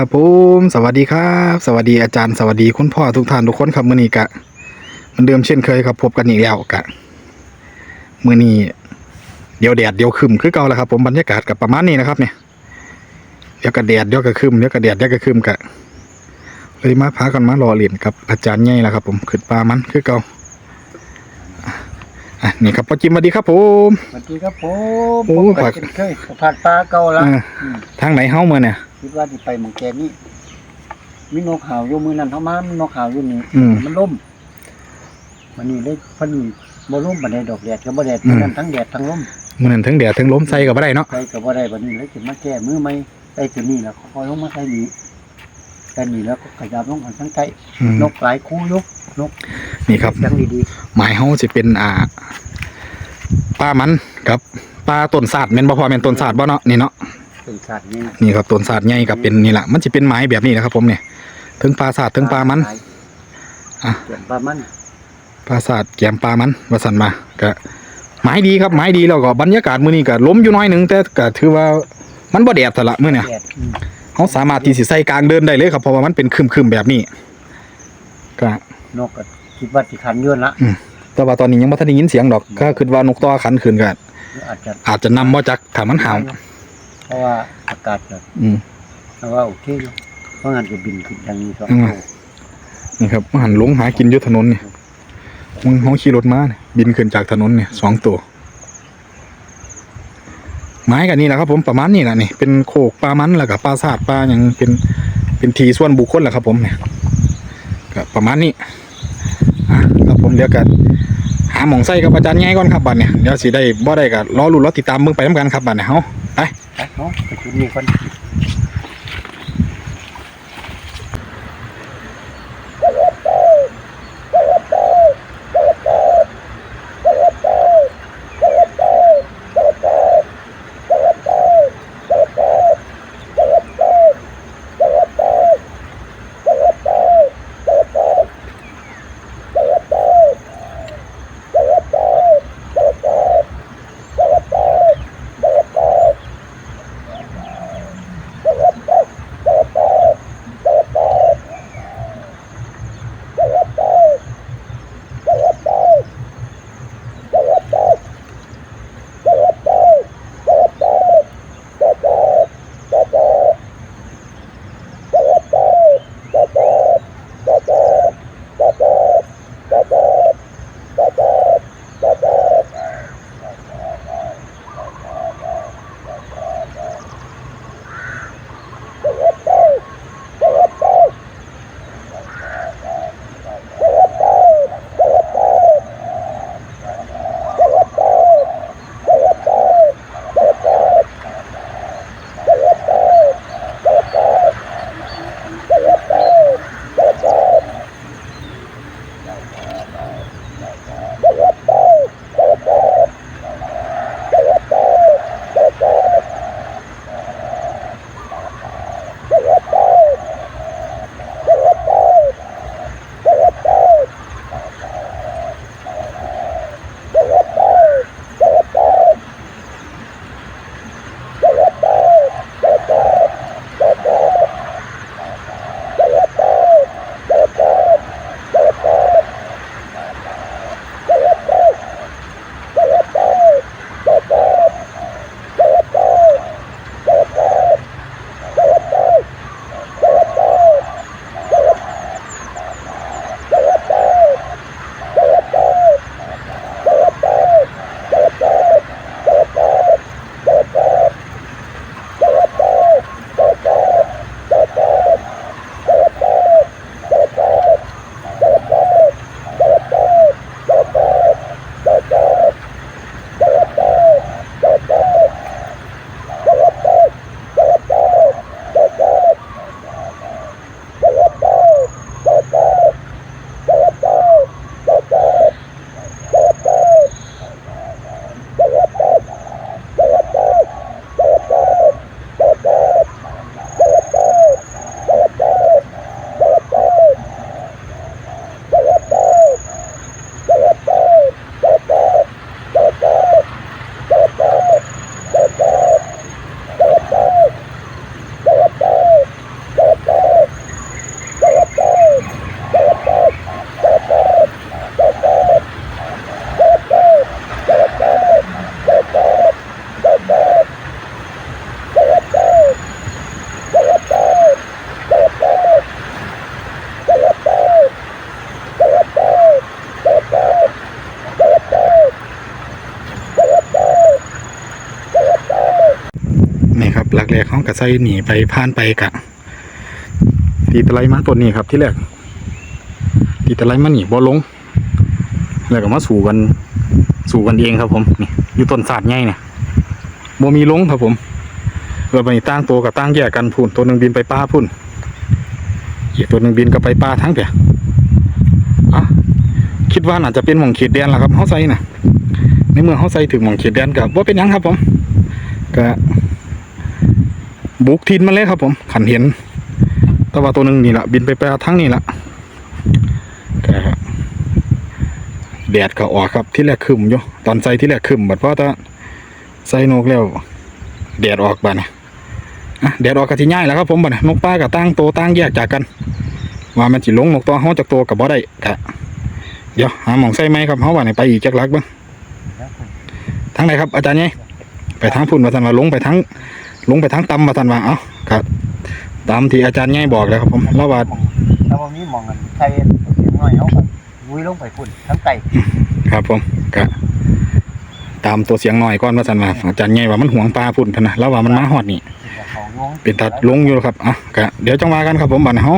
ครับผมสวัสดีครับ สวัสดีอาจารย์สวัสดีคุณพ่อทุกท่านทุกคนครับมื้อนี้กะเหมือนเดิมเช่นเคยครับพบกันอีกแล้วกะมื้อนี้เดี๋ยวแดดเดี๋ยวครึมคือเก่าแล้วครับผมบรรยากาศกับประมาณนี้นะครับเนี่ยเดี๋ยวก็แดดเดี๋ยวก็ครึมเดี๋ยวก็แดดเดี๋ยวก็ครึมกะเลยมาพากันมารอเรียนกับอาจารย์ใหญ่แล้วครับ ผมขึ้นปลามันคือเก่าอะอะนี่ครับพ่อจิมสวัสดีครับผมสวัสดีครับผมโอ้ผมผัก็กเช่นเคยผัดปลาเก่าละอ่าอืมทางไหนเฮ้ามาเนี่ย คิดว่าจะไปหมองแกนี่มีนกเห่าอยู่มือนั้นเท่ามามีนกเห่าอยู่นี่อืม มันล่มมันนี่เลยเพันบ่ล่มบันไดดอกแดดก็บ่แดดอืมมื้อนั้นทั้งแดดทั้งลมมื้อนั้นทั้งแดดทั้งลมใส่กับบ่ได้เนาะใส่ก็บ่ได้บัดนี้เลยสิมาแก้มือใหม่ใส่ตัวนี้แล้วค่อยๆลงมาใส่นี่ใส่นี่แล้วก็ขยับลงมาทั้งใต้อืมนกหลายคู่อยู่นกนี่ครับจังดีหมายเฮาสิเป็นอ่าปลามันกับปลาต้นศาสตร์แม่นบ่พอแม่นต้นศาสตร์บ่เนาะนี่เนาะๆ เป็นสัตว์นี่นี่ครับต้นศาสตร์ใหญ่กับเป็นนี่แหละมันสิเป็นไม้แบบนี้นะครับ ผมเนี่ยถึงปลาศาสตร์ถึงปลามันอะ เกี่ยวปลามันปลาศาสตร์แกมปลามันว่าซั่นมาก็ไม้ดีครับไม้ดีแล้วก็บรรยากาศมื้อนี้ก็ลมอยู่น้อยหนึงแต่ก็ถือว่ามันบ่แดดซะละมื้อเนี่ยแดดอืมเฮาสามารถที่สิใส่กลางเดินได้เลยครับเพราะว่ามันเป็นครึมๆแบบนี้ก็นกก็คิดว่าสิขันอยืนละแต่ว่าตอนนี้ยังบ่ทันได้ยินเสียงดอกก็คิดว่านกต่อขันขึ้นก็อาจจะอาจจะนำบ่จักถ้ามันห่าว เพราะว่าอากาศแบบอืมเพราะว่าโอเคอยู่เพราะงั้นจะบินขึ้นอย่างนี้สองอืม ตัวนี่ครับมันหันหลงหากินอยู่ถนนเนี่ยมึงเขาขี่รถมาเนี่ยบินขึ้นจากถนนเนี่ยสองตัว ไม้กันนี่แหละครับ ผมประมาณนี้แหละนี่เป็นโขกปลามันแล้วก็ปลาสาดปลาอย่างเป็นเป็นทีส่วนบุคคลแหละครับ ผมเนี่ยก็ประมาณนี้อะครับผมเดี๋ยวกันหาหมองไส้กับอาจารย์ง่ายก่อนครับบัดเนี่ยเดี๋ยวสิได้บ่ได้ก็รอลุ้นรอติดตามเบิ่งไปน้ำกันครับบัดเนี่ยเฮา ไปไปเนาะไปชุดนี้คน หลักแรกเขาก็ใส่หนีไปผ่านไปกะตีตะไลมาตัวนี้ครับที่แรกตีตะไลมาหนีบ่ลง แล้วก็มาสู่กันสู่กันเองครับผมนี่อยู่ต้นศาสตร์ใหญ่เนี่ยบ่มีลงครับผมเราไปตั้งตัวกับตั้งแยกกันพุ่นตัวหนึ่งบินไปป้าพุ่นอีกตัวหนึ่งบินก็ไปป้าทั้งเปียอะคิดว่าน่าจะเป็นหม่องเขตแดนละครับเฮาใส่น่ะในเมื่อเฮาใส่ถึงหม่องเขตแดนก็บ่เป็นยังครับผมก็ บุกทินมาเลยครับผมขันเห็นแต่ว่าตัวหนึ่งนี่แหละบินไปแป้าทั้งนี่แหละแดดก็ออกครับที่แรกคึมอยู่ตอนใส่ที่แรกคึมบัดเพราะถ้าใส่นกแล้วแดดออกบัดนะแดดออกก็สิง่ายแล้วครับผมบัดนนกป้ากับตั้งโตตั้งแยกจากกัน ว่ามันสิลงนกตัวเฮาจากตัวกับบ่ได้กะเดี๋ยวหาหมองใส่ไหมครับเฮาว่านี่ไปอีกจักลักบ้างแล้งไหนครับอาจารย์เนี่ยไปทางพุ่นมาทันว่าลงไปทาง ลงไปทางต่ำมาทันว่าเอ้าครับตามที่อาจารย์เนี่ยบอกแล้วครับผมแล้วว่าแล้ววันนี้มองกันใครเสียงหน่อยเขาก็วุ้ยลงไปพุ่นทั้งไก่ครับผมกะตามตัวเสียงหน่อยก่อนว่าทันว่าอาจารย์เนี่ยว่ามันห่วงปลาพุ่นทันนะแล้วว่ามันมาฮอดนี่ของลงเป็นตัดลงอยู่แล้วครับอะกะเดี๋ยวจังว่ากันครับผมบัดนเฮา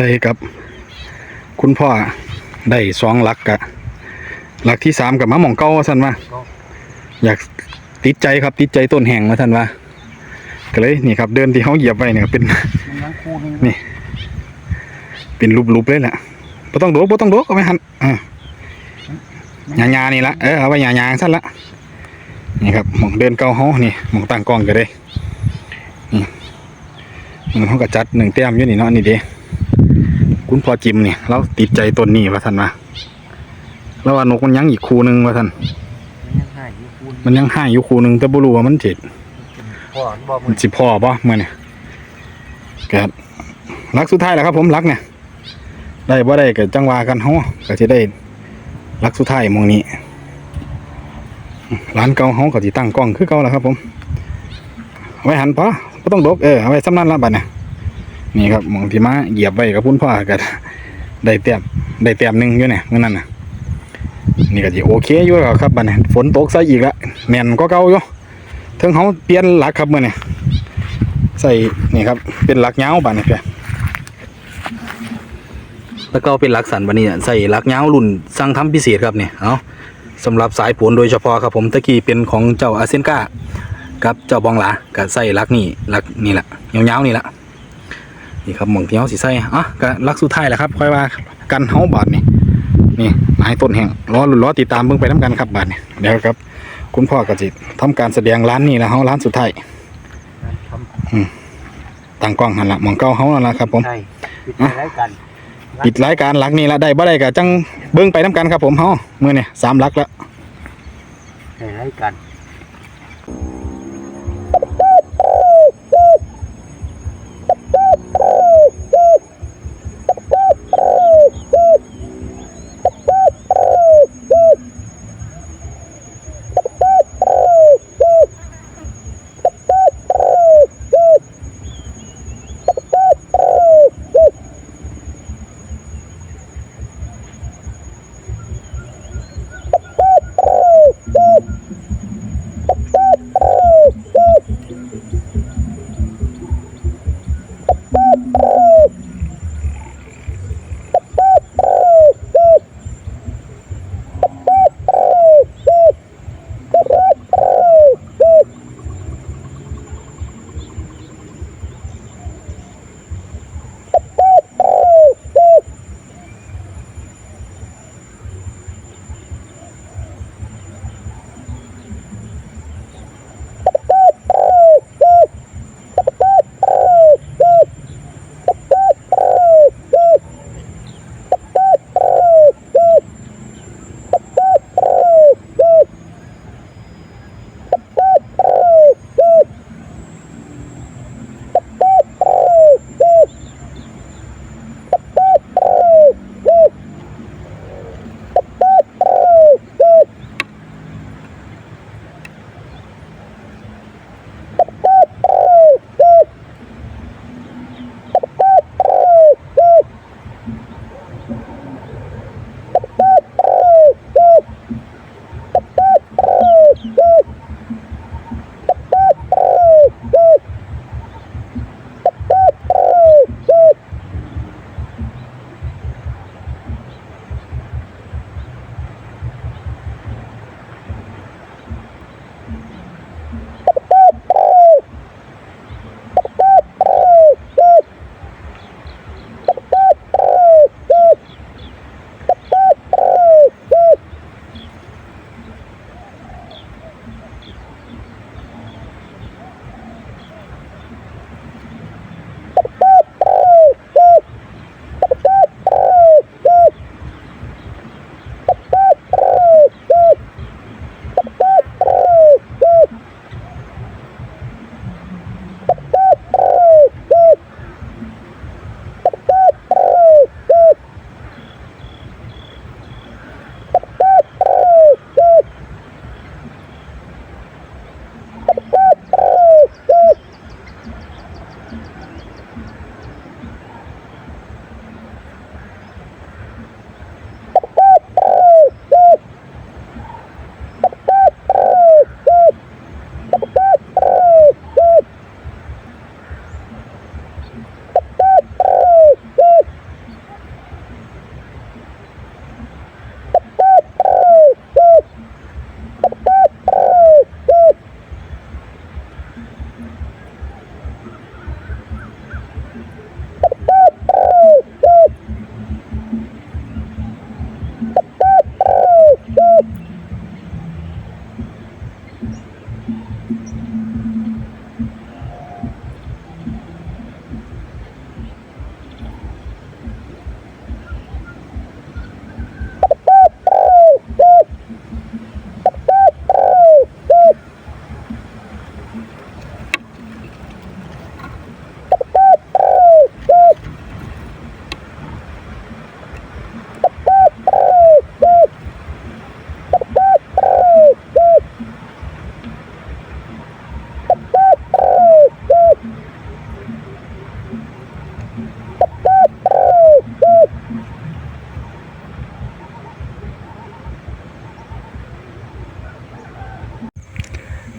ใส่กับคุณพ่อได้สองหลักกะหลักที่สามกับมะหม่องเก้าว่าท่านว่าอยากติดใจครับติดใจต้นแห่งว่าท่านว่าก็เลยนี่ครับเดินที่เขาเหยียบไว้เนี่ยเป็นมันยังคู่นึงนี่ เป็นรูปๆเลยแหละบ่ต้องโดกบ่ต้องโดกเอาไว้หันอ่าหยาๆนี่ละเออเอาไว้หยาๆสั้นละนี่ครับหมองเดินเก้าเฮานี่หมองตั้งกล้องก็ได้นี่มันเขาก็จัดหนึ่งแต้มอยู่นี่เนาะนี่เด้ คุณพ่อจิมเนี่ยเราติดใจต้นนี้ว่าท่านว่าแล้วว่านกมันยังอีกคู่หนึงว่าท่านมันยังให้อยู่คู่มันยังให้อยู่คู่หนึงแต่บ่รู้ว่ามันจิพ่อบอกมันสิพ่อป่ะเมื่อเนี่ยก็รักสุดท้ายแหละครับ ผมรักเนี่ย ได้บ่ได้ก็จังหวะกันเฮาก็สิได้รักสุดท้ายหมองนี้ร้านเก่าเฮาก็สิตั้งกล้องคือเก่าแล้วครับ ผมเอาไว้หันพอบ่ต้องดกเออเอาไว้สำนันละบัดเนี่ย นี่ครับมองที่มาเหยียบไว้กับพุ่นพ่อก็ได้แต้มได้แต้มหนึ่งอยู่เนี่ยมื้อนั้นน่ะนี่ก็สิโอเคอยู่แล้วครับบัดนี้ฝนตกซะอีกละแม่นก็เก่าอยู่ถึงเขาเปลี่ยนหลักครับมื่อนี่ใส่นี่ครับเป็นหลักยาวบานนี่เพียแล้วก็เป็นหลักสันบันนี้ใส่หลักยารุ่นสั่งทำพิเศษครับเนี่ยเอาสำหรับสายผลโดยเฉพาะครับผมตะกี้เป็นของเจ้าอาเซนกากับเจ้าบองหลาก็ใส่หลักนี่หลักนี่แหละยาวๆนี่แหละ นี่ครับหมองที่เฮาสิใส่อะก็หลักสุดท้ายแหละครับค่อยว่ากันเฮาบาดนี่นี่นายต้นแห่งรอลุ้นรอติดตามเบิ่งไปน้กันครับบาดนี่เดี๋ยวครับ คุณพ่อก็สิทำการแสดงร้านนี้แล้วเฮาร้านสุดท้ายทำตั้งกล้องหันละหมองเก้าเฮานั่นละครับผมใช่ปิดอะไรกันปิดรายการหลักนี้ละได้บ่ได้ก็จังเบิ่งไปน้กันครับผมเฮามื้อนี้สามหลักแล้วอะไรกัน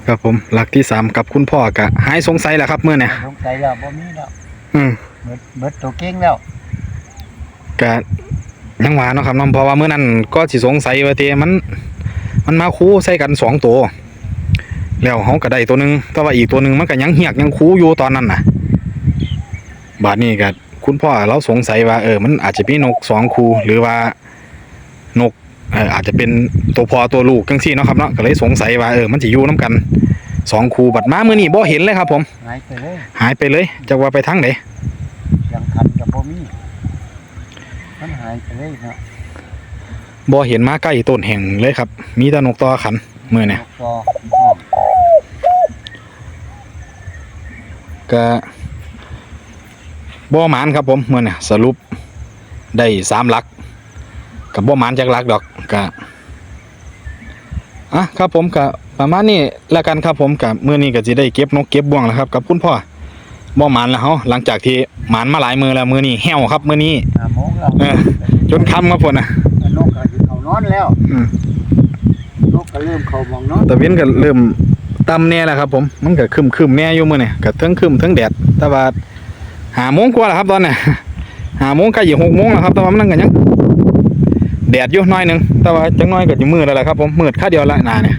ครับผมหลักที่สามกับคุณพ่อกะหายสงสัยแล้วครับเมื่อเนี่ยสงสัยแล้วบ่มีแล้วอืมเบิดเบิดตัวเก่งแล้วก็ยังว่าเนาะครับน้องเพราะว่าเมื่อนั้นก็สิสงสัยว่าเตมัน มันมาคู่ใส่กันสองตัวแล้วเขาก็ได้ตัวหนึงแต่ว่าอีกตัวหนึงมันก็ยังเหียกยังคูอยู่ตอนนั้นน่ะ บาดนี้ก็คุณพ่อเราสงสัยว่าเออมันอาจจะมีนกสองคูหรือว่านก เอออาจจะเป็นตัวพ่อตัวลูกจังซี่เนาะครับเนาะก็เลยสงสัยว่าเออมันสิอยู่นํกันสองคูบัดมามื้อนี้บ่เห็นเลยครับ ผม หายไปเลยหายไปเลยจะว่าไปทางไหนยังคันกับบ่มีมันหายไปเลยเนาะบ่เห็นมาใกล้ต้นแห่งเลยครับ มีแต่นกต่อขันมื้อเนี่ยนกตอห้องก็บ่หมานครับผมมื้อเนี่ยสรุปได้สามหลัก กับบ่หมานจักหลักดอกก็อะครับผมก็ประมาณนี้แล้วกันครับผมกับมื้อนี้ก็สิได้เก็บนกเก็บบ่วงแล้วครับกับคุณพ่อบ่หมานแล้วเฮาหลังจากที่หมานมาหลายมื้อแล้วมื้อนี้แห้วครับมื้อนี้ห้าโมงแล้วเออจนค่ำครับพุ่นน่ะนกก็สิเข้านอนแล้วอืมนกก็เริ่มเข้ามองนอนตะเวนก็เริ่มต่ำแน่แล้วครับ ผมมันก็ครึมๆแน่อยู่มื้อนี้ก็เทั้งครึมเทั้งแดดแต่ว่าหาโมงกว่าแล้วครับตอนเนี้หาโมงใกล้จะหกโมงแล้วครับแต่ว่ามันก็ยัง แดดยู่หน้อยหนึง แต่ว่าจังน้อยก็จะมืดแล้วล่ะครับผมมืดค่าเดียวละหนาเนี่ย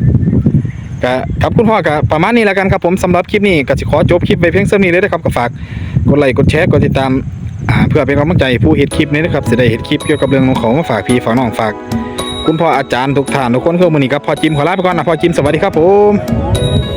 ก็ครับคุณพ่อก็ประมาณนี้แล้วกันครับผมสำหรับคลิปนี้ก็จะขอจบคลิปไปเพียงเท่านี้เลยนะครับก็ฝากกดไลค์กดแชร์กดติดตามาเพื่อเป็นกำลังใจผู้เห็นคลิปนี้นะครับจะได้เห็นคลิปเกี่ยวกับเรื่องของมาฝากพี่ฝากน้องฝาก คุณพ่ออาจารย์ทุกท่านทุกคนคือมือนี้ครับพ่อจิมขอลาไปก่อนนะพ่อจิมสวัสดีครับผม